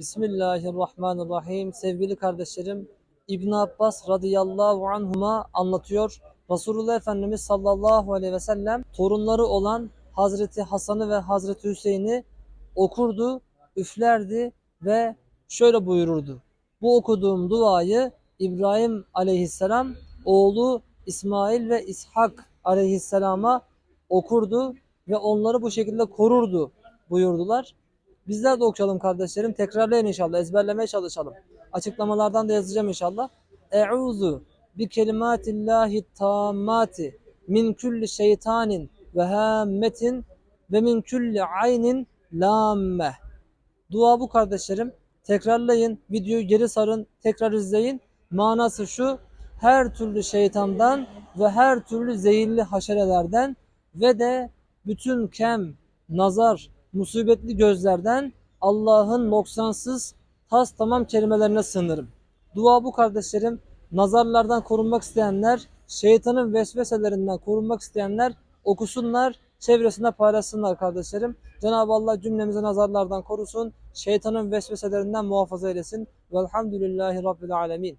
Bismillahirrahmanirrahim. Sevgili kardeşlerim, İbn Abbas radıyallahu anhuma anlatıyor. Resulullah Efendimiz sallallahu aleyhi ve sellem torunları olan Hazreti Hasan'ı ve Hazreti Hüseyin'i okurdu, üflerdi ve şöyle buyururdu. Bu okuduğum duayı İbrahim aleyhisselam oğlu İsmail ve İshak aleyhisselama okurdu ve onları bu şekilde korurdu buyurdular. Bizler de okuyalım kardeşlerim. Tekrarlayın inşallah. Ezberlemeye çalışalım. Açıklamalardan da yazacağım inşallah. Eûzu bi kelimatillahi tammati min kulli şeytanin ve hammetin ve min kulli aynin lamme. Dua bu kardeşlerim. Tekrarlayın. Videoyu geri sarın. Tekrar izleyin. Manası şu. Her türlü şeytandan ve her türlü zehirli haşerelerden ve de bütün kem, nazar, musibetli gözlerden Allah'ın noksansız tas tamam kelimelerine sığınırım. Dua bu kardeşlerim. Nazarlardan korunmak isteyenler, şeytanın vesveselerinden korunmak isteyenler okusunlar, çevresinde paylaşsınlar kardeşlerim. Cenab-ı Allah cümlemizi nazarlardan korusun, şeytanın vesveselerinden muhafaza eylesin. Velhamdülillahi Rabbil Alemin.